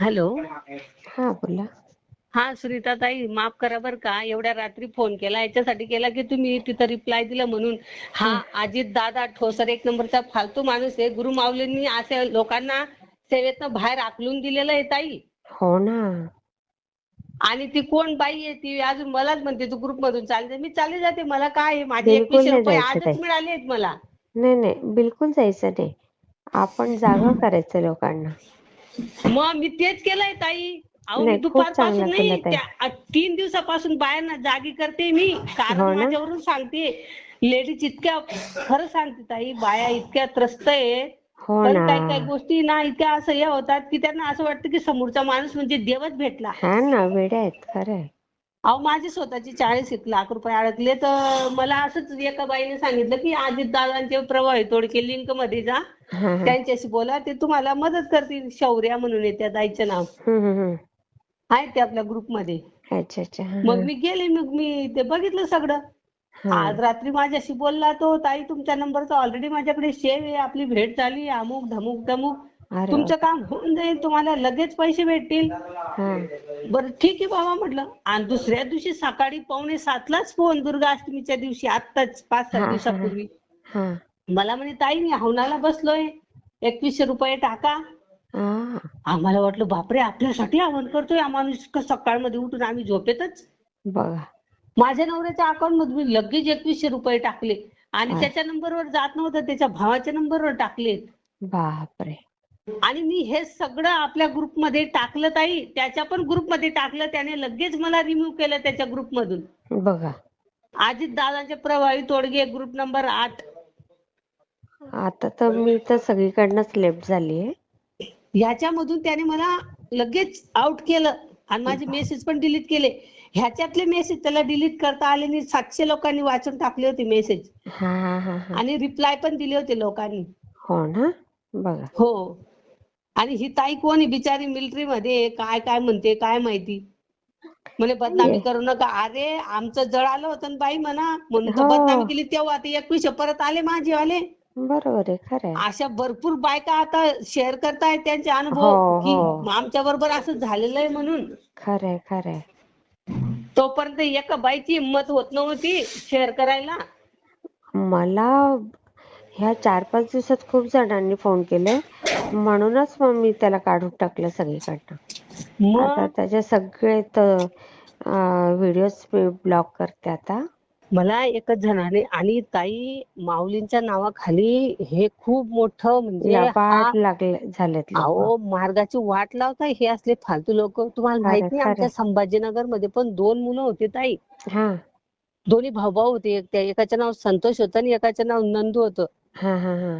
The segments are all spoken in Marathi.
हॅलो. हा बोला. हा सुनीता ताई माफ करा बर का. एवढ्या रात्री फोन केला. याच्यासाठी केला की तुम्ही तिथं रिप्लाय दिला म्हणून. हा अजित दादा ठोसर एक नंबरचा फालतू माणूस आहे. गुरु माऊलींनी असे लोकांना सेवेतनं बाहेर आकलून दिलेलं आहे ताई. हो ना. आणि ती कोण बाई आहे? ती अजून मलाच म्हणते तू ग्रुप मधून चालते मी चालली जाते मला काय आहे? माझे बिलकुल एकवीसशे नाही रुपये जायचं ताई. आजच मिळाले आहेत मला. नाही नाही बिलकुल जायचं नाही. आपण जागा करायचं लोकांना. मग मी तेच केलंय ताई. अहो मी नाही, खूप दुपारपासून चांगलं नाही केलं ताई. त्या- तीन दिवसापासून बायांना जागी करते मी. हो कारण ना? माझ्यावरून सांगते. लेडीज इतक्या खरं सांगते ताई बाया इतक्या त्रस्त आहेत. हो पण काही काही गोष्टी ना इतक्या असं हे होतात की त्यांना असं वाटतं की समोरचा माणूस म्हणजे देवच भेटला. हा ना वेड्या आहेत खरंय अहो माझे स्वतःचे चाळीस एक लाख रुपये अडकले तर मला असंच एका बाईने सांगितलं की अजित दादांचे प्रवाही तोडके लिंकमध्ये जा. हा हा त्यांच्याशी बोला ते तुम्हाला मदत करतील. शौर्या म्हणून आहे त्या ताईचं नाव. आहे ते आपल्या ग्रुपमध्ये. अच्छा अच्छा. मग मी गेले मग मी ते बघितलं सगळं. आज रात्री माझ्याशी बोलला तो ताई तुमच्या नंबरचा ऑलरेडी माझ्याकडे सेव्ह आहे. आपली भेट झाली. अमुक धमुक धमुक तुमचं काम होऊन जाईल. तुम्हाला लगेच पैसे भेटतील. बरं ठीक आहे बाबा म्हटलं. आणि दुसऱ्या दिवशी सकाळी पावणे सातलाच फोन दुर्गाष्टमीच्या दिवशी आत्ताच पाच हा, सात हा. दिवसापूर्वी. मला म्हणे ताई मी हवनाला बसलोय. एकवीसशे रुपये टाका. हा. आम्हाला वाटलं बापरे आपल्यासाठी हवन करतोय. माणूस इतकं सकाळमध्ये उठून आम्ही झोपेतच. बघा. माझ्या नवऱ्याच्या अकाउंट मधून मी लगेच एकवीसशे रुपये टाकले. आणि. त्याच्या नंबरवर जात नव्हतं त्याच्या भावाच्या नंबरवर टाकले. बापरे. आणि मी हे सगळं आपल्या ग्रुपमध्ये टाकलं ताई. त्याच्या पण ग्रुपमध्ये टाकलं. त्याने लगेच मला रिमूव्ह केलं त्याच्या ग्रुपमधून. बघा. अजित दादांचे प्रभावी तोडगे ग्रुप नंबर आठ. आता तर मी तर सगळीकडनंच लेफ्ट झालीये. ह्याच्यामधून त्याने मला लगेच आउट केलं. आणि माझे मेसेज पण डिलीट केले. ह्याच्यातले मेसेज त्याला डिलीट करता आले नाही. सातशे लोकांनी वाचून टाकले होते मेसेज हा हा हा हा. आणि रिप्लाय पण दिले होते लोकांनी. हो ना? बघा. हो. आणि ही ताई कोण आहे? बिचारी मिलिटरी मध्ये आहे, काय काय म्हणते काय माहिती? म्हणे बदनामी. करू नका. अरे आमचं जळालं होतं ना बाई म्हणा. म्हणून तर हो. बदनामी केली तेव्हा. ते एकवीसशे परत आले माझे वाले बरोबर आहे खरंय अशा भरपूर बायका आता शेअर करतायत त्यांचे हो, अनुभव की हो. आमच्या बरोबर असं झालेलं आहे म्हणून. खरंय खरंय तोपर्यंत एका बाईची हिंमत होत नव्हती शेअर करायला. मला ह्या चार पाच दिवसात खूप जणांनी फोन केले. म्हणूनच मग मी त्याला काढून टाकलं सगळीकडनं. आता मग त्याचे सगळे व्हिडिओज ब्लॉक करते आता. मला एकच जणाने आणि ताई माऊलींच्या नावाखाली हे खूप मोठं म्हणजे हा झालेत अहो मार्गाची वाट लावताय हे असले फालतू लोक. तुम्हाला माहीत खरंय, नाही आमच्या खरंय. संभाजीनगरमध्ये पण दोन मुलं होते ताई. हा. दोन्ही भाऊ भाऊ होते. एक त्या एकाचं नाव संतोष होतं आणि एकाचं नाव नंदू होतं. हा हा हा.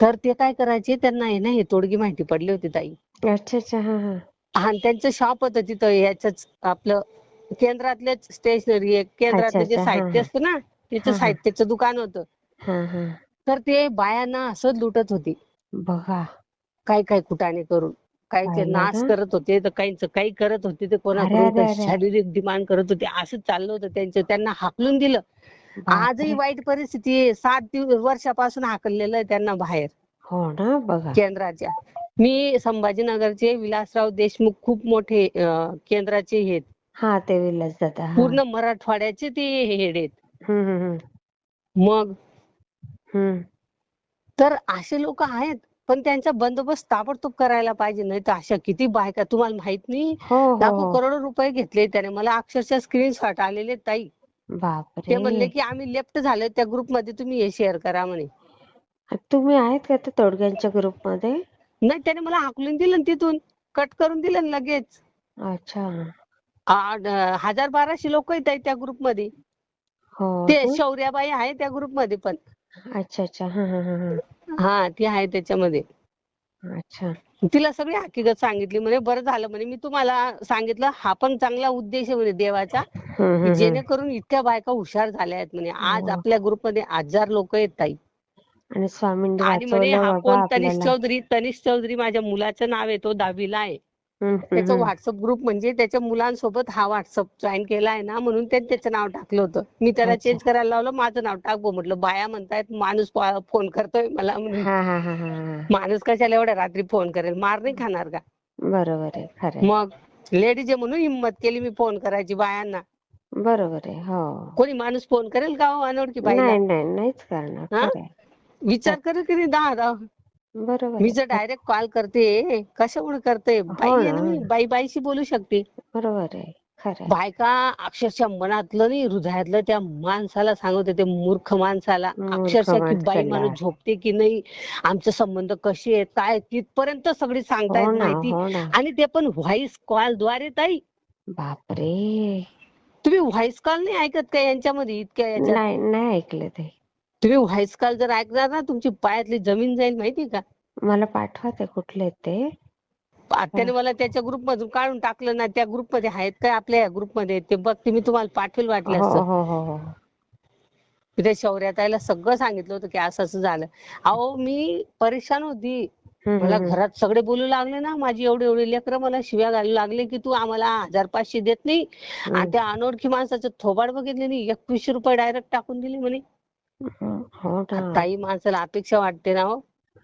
तर ते काय करायचे त्यांना आहे ना हे तोडगी माहिती पडली होती ताई. अच्छा अच्छा. हा हा. आणि त्यांचं शॉप होतं तिथं याच आपलं केंद्रातलेच स्टेशनरी केंद्रातलं जे साहित्य. असतं ना त्याचं. साहित्याचं दुकान होतं तर ते बायांना असं लुटत होती बघा काय काय कुटाणे करून पाहिलं नाश? करत होते तर काहींच काही करत होते ते कोणाकडून. शारीरिक डिमांड करत होते असं चाललं होतं त्यांचं त्यांना हाकलून दिलं आजही. वाईट परिस्थिती आहे सात वर्षापासून हाकललेलं आहे त्यांना बाहेर हो ना बघा केंद्राच्या मी संभाजीनगरचे विलासराव देशमुख खूप मोठे केंद्राचे हे आहेत. हा ते विलास दादा हा. पूर्ण मराठवाड्याचे ते हेड आहेत. हम्म, हम्म, हम्म. मग? हम्म. तर असे लोक आहेत पण त्यांचा बंदोबस्त ताबडतोब करायला पाहिजे नाही तर अशा किती बायका तुम्हाला माहीत नाही. हो हो. लाखो हो करोडो रुपये घेतले त्याने मला अक्षरशः स्क्रीनशॉट आलेले आहेत, ताई ते म्हणले बापरे की आम्ही लेफ्ट झालो त्या ग्रुपमध्ये तुम्ही हे शेअर करा म्हणे. तुम्ही आहेत का त्या तोडग्यांच्या ग्रुपमध्ये नाही त्याने मला हाकलून दिलं ना तिथून. कट करून दिलं ना लगेच. अच्छा. हजार बाराशे लोक आहेत ताई त्या ग्रुपमध्ये हो. ते? शौर्याबाई आहे त्या ग्रुपमध्ये पण. अच्छा अच्छा. हा हा हा हा. हा ती आहे त्याच्यामध्ये. अच्छा. तिला सगळी हकीकत सांगितली. म्हणे बरं झालं म्हणे मी तुम्हाला सांगितलं हा पण चांगला उद्देश आहे म्हणे देवाचा. हम्म, की हम्म, हम्म. जेणेकरून इतक्या बायका हुशार झाल्या आहेत म्हणे. आज हो. आपल्या ग्रुपमध्ये हजार लोक आहेत ताई. आणि स्वामींनी आणि म्हणे वाचवलं हा बाबा कोण तनिष आपल्याला. चौधरी तनिष चौधरी माझ्या मुलाचं नाव आहे तो दहावीला आहे. त्याचा. व्हॉट्सअप ग्रुप म्हणजे त्याच्या मुलांसोबत हा व्हॉट्सअप जॉईन केला आहे ना म्हणून त्यांनी त्याचं नाव टाकलं होतं मी त्याला. चेंज करायला लावलं माझं नाव टाक भाऊ म्हटलं बाया म्हणतायत माणूस फोन करतोय मला म्हणून. माणूस कशाला एवढ्या रात्री फोन करेल मार नाही खाणार का बरोबर आहे. मग लेडीज आहे म्हणून हिंमत केली मी फोन करायची बायांना बरोबर आहे हो कोणी माणूस फोन करेल का हो अनोळखी नाही नाहीच करणार. विचार करेल की नाही दहा दहा बरोबर मी. जर डायरेक्ट कॉल करते कशामुळे करते? बाई आहे ना हो ना. मी बाई बाईशी बोलू शकते. बरोबर आहे. खरं आहे. बायका अक्षरशः मनातलं नाही हृदयातलं त्या माणसाला सांगत होते मूर्ख माणसाला. मूर्ख अक्षरशः की बाई माणसाला. माणूस झोपते की नाही? आमचे संबंध कसे आहेत काय तिथपर्यंत सगळी हो सांगतायत ना माहिती. हो ना. आणि ते पण व्हॉइस कॉलद्वारे ताई. बापरे. तुम्ही व्हॉइस कॉल नाही ऐकत का यांच्यामध्ये? इतक्या याच्यात? नाही नाही ऐकलं ते. तुम्ही व्हॉइस कॉल जर ऐकणार ना तुमची पायातली जमीन जाईल माहिती का? मला पाठवा ते कुठले ते. त्याने मला त्याच्या ग्रुप मधून काढून टाकलं ना त्या ग्रुपमध्ये आहेत काय आपल्या या ग्रुपमध्ये ते. बघते मी तुम्हाला पाठवेल हो वाटलं हो असतं हो हो मी त्या शौर्याताईला सगळं सांगितलं होतं की असं असं झालं. अहो मी परेशान होती. मला घरात सगळे बोलू लागले ना माझी एवढी एवढी लेकरं मला शिव्या घालू लागले की तू आम्हाला हजार पाचशे देत नाही. आणि त्या अनोळखी माणसाचं थोबाड बघितले नाही. एकवीसशे रुपये डायरेक्ट टाकून दिले म्हणे. हो ना ताई माणसाला अपेक्षा वाटते ना हो.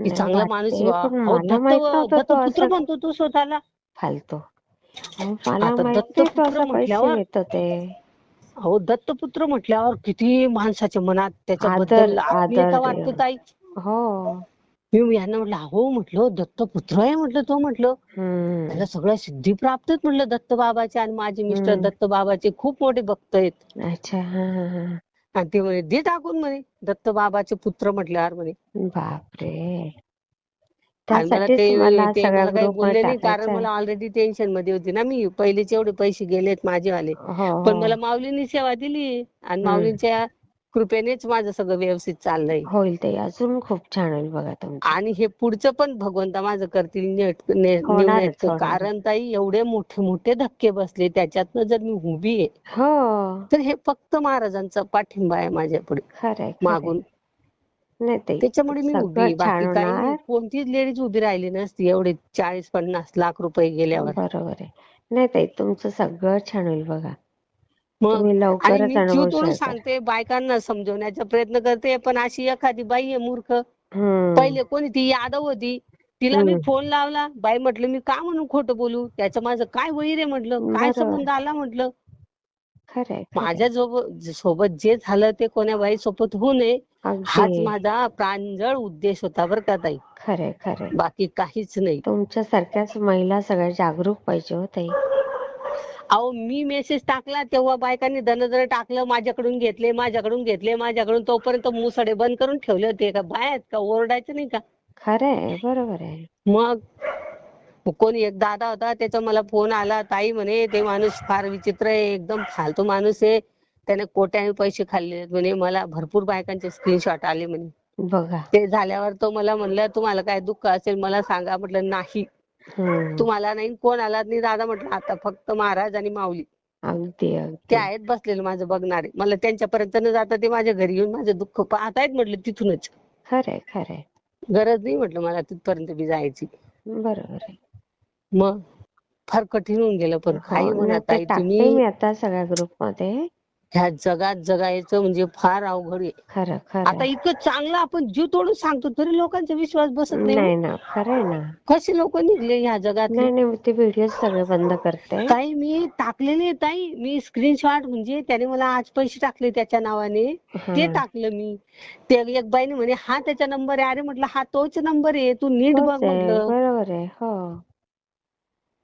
की नाही चांगला माणूस वाटते, व्हा. पण अहो, मला माहीत दत्त नव्हतं तो दत्तपुत्र असं म्हणतो तू स्वतःला. फालतू. अहो, मला आता माहीत नाही तो दत्तपुत्र असं पैसे म्हटल्यावर घेतो ते. अहो दत्तपुत्र म्हटल्यावर किती माणसाच्या मनात त्याच्याबद्दल आदर- आत्मीयता आदर वाटते. ताई. हो. मी यांना म्हटलं अहो म्हटलं दत्तपुत्र आहे म्हटलं तो म्हटलं. हम्म. त्याला सगळ्या सिद्धी प्राप्त आहेत म्हटलं दत्त बाबाचे आणि माझे मिस्टर हम्म. दत्त बाबाचे खूप मोठे भक्त आहेत. अच्छा हा हा हा. आणि ते म्हणे दे टाकून म्हणे दत्त बाबाचे पुत्र म्हटल्यावर म्हणे. बापरे. आणि मला त्यासाठीच ते मला ते सगळ्या मला काही ग्रुप बोलले मध्ये नाही कारण टाकायचं मला ऑलरेडी टेन्शनमध्ये होती ना मी. पहिलेच एवढे पैसे गेलेत माझेवाले. हो पण हो. मला माऊलींनी सेवा दिली. आणि हम्म. माऊलींच्या कृपेनेच माझं सगळं व्यवस्थित चाललंय. होईल ते अजून खूप छान होईल बघा तुमचं. आणि हे पुढचं पण भगवंता माझं करतील नेट ने- होणारच, नेवण्याचं होणारच. कारण ताई एवढे मोठे मोठे धक्के बसले त्याच्यातनं जर मी उभी आहे हो. तर हे फक्त महाराजांचा पाठिंबा आहे माझ्या पुढे. खरंय मागून. नाही ते त्याच्यामुळे मी उभी आहे. सगळं छान बाकी काही नाही. होणार कोणतीच लेडीज उभी राहिली नसती एवढे चाळीस पन्नास लाख रुपये गेल्यावर. बरोबर आहे. नाही ताई तुमचं सगळं छान होईल बघा. मग तुम्ही आणि लवकरच मी जीव अनुभव तोडून शेअर करा सांगते बायकांना समजवण्याचा प्रयत्न करते पण अशी एखादी बाई आहे मूर्ख. हम्म. पहिले कोणी ती यादव होती तिला मी हम्म. फोन लावला बाई म्हटलं मी का म्हणून खोटं बोलू? त्याचं माझं काय वैर आहे म्हटलं? काय बरोबर. संबंध आला म्हटलं? खरंय खरंय. माझ्या सोबत सोबत जे झालं ते कोण्या बाई सोबत होऊ नये. हाच माझा प्रांजळ उद्देश होता बरं का ताई. खरंय खरंय. बाकी काहीच नाही. तुमच्यासारख्याच महिला सगळ्या जागरूक पाहिजे हो ताई. अहो मी मेसेज टाकला तेव्हा बायकांनी दनदन टाकलं माझ्याकडून घेतले माझ्याकडून घेतले माझ्याकडून तोपर्यंत मुसडे बंद करून ठेवले होते का? आहेत का? ओरडायचं नाही का? खरंय बरोबर आहे. मग कोणी एक दादा होता त्याचा मला फोन आला ताई म्हणे ते माणूस फार विचित्र आहे एकदम फालतू माणूस आहे. त्याने कोट्याने पैसे खाल्ले म्हणे मला भरपूर बायकांचे स्क्रीनशॉट आले म्हणे. बघा. ते झाल्यावर तो मला म्हणला तुम्हाला काय दुःख असेल मला सांगा. म्हटलं नाही. तुम्हाला नाही कोण आला नाही. दादा म्हटलं आता फक्त महाराज आणि माऊली. अगदी ते आहेत बसलेले माझं बघणारे. मला त्यांच्यापर्यंत न जाता ते माझ्या घरी येऊन माझं दुःख पाहतायत म्हटलं तिथूनच. खरंय खरंय. गरज नाही म्हटलं मला तिथपर्यंत बी जायची. बरोबर मग फार कठीण होऊन गेलं पण काही हो, म्हणा नाही, ते ताई टाकते तुम्ही मी आता सगळ्या ग्रुपमध्ये. ह्या जगात जगायचं म्हणजे फार अवघड आहे. खरं आता खरं इतकं चांगलं आपण जीव तोडून सांगतो तरी लोकांचा विश्वास बसत नाही नाही हो. ना खरंय ना. कसे लोक निघले ह्या जगात नाही नाही ते व्हिडिओ सगळे बंद करते. ताई मी टाकलेले ताई. मी स्क्रीनशॉट म्हणजे त्याने मला आज पैसे टाकले त्याच्या नावाने. ते टाकलं मी. ते एक बाईने म्हणे हा त्याचा नंबर आहे. अरे म्हटलं हा तोच नंबर आहे. तू नीट बघ आहे, म्हटलं. बरोबर आहे. हो.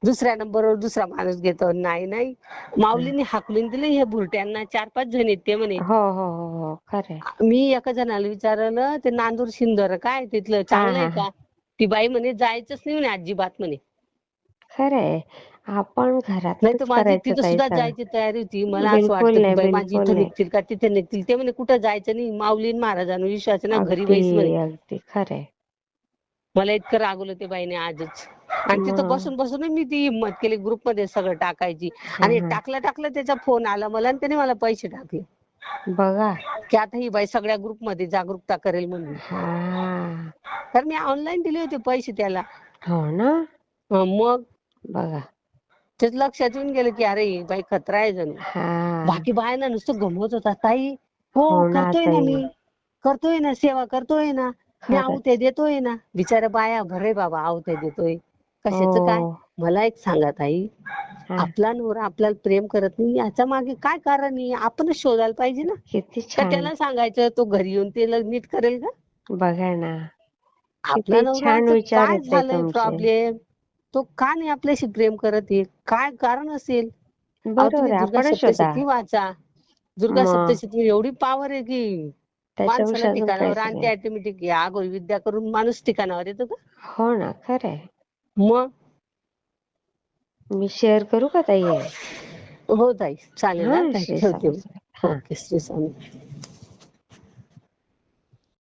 दुसऱ्या नंबरवर दुसरा माणूस घेतो. नाही नाही. माऊलीने हाकलून दिले हे भुरट्यांना चार पाच जण आहेत ते म्हणे. हो हो हो मी एका जणाला विचारलं ते नांदूर शिंदर काय तिथलं? चांगलं आहे का? ती बाई म्हणे जायचंच नाही म्हणे अजिबात म्हणे. खरंय. आपण नाही घरातच तर माझी तिथं सुद्धा. जायची तयारी होती. मला असं वाटतं की नाही, बाई माझी इथं नाही. निघतील का? तिथे निघतील. ते म्हणे कुठं जायचं नाही? माऊली महाराजांवर विश्वास ना घरी बैस म्हणे. खरंय. मला इतकं रागवलं ते बाईने आजच. आणि तिथं. बसून बसून मी ती हिंमत केली ग्रुपमध्ये सगळं टाकायची. आणि. टाकलं टाकलं त्याचा फोन आला मला आणि त्याने मला पैसे टाकले. बघा. की आता ही बाई सगळ्या ग्रुपमध्ये जागरूकता करेल म्हणून. तर मी ऑनलाईन दिले होते पैसे त्याला. हो ना? मग? बघा. तेच लक्षात येऊन गेलं की अरे बाई खतरा आहे जणू. हा. बाकी बायांना नुसतं गमवत होता ताई. हो हो ना, करतोय ना. मी. करतोय ना सेवा करतोय ना. मी. आवते देतोय ना. बिचाऱ्या बाया भरे बाबा आवते देतोय. कशाचं काय? हो. मला एक सांगा ताई. आपला नवरा आपल्याला प्रेम करत नाही याच्या मागे काय कारण आहे? आपणच शोधायला पाहिजे ना. का त्याला सांगायचं? तो घरी येऊन ते नीट करेल का? बघा ना. आपला नवरा काय झालंय. प्रॉब्लेम तो का नाही आपल्याशी प्रेम करत आहे? काय कारण असेल? दुर्गा सप्तशती वाचा. दुर्गा. सप्तशती एवढी पॉवर आहे की माणसाला ठिकाणावर नाही. ऑटोमॅटिक आगोरी विद्या करून माणूस ठिकाणावर येतो का? हो ना खरंय. मग मी शेअर करू का ताई हे? हो ताई चालेल हा हा ताई. ओके श्री स्वामी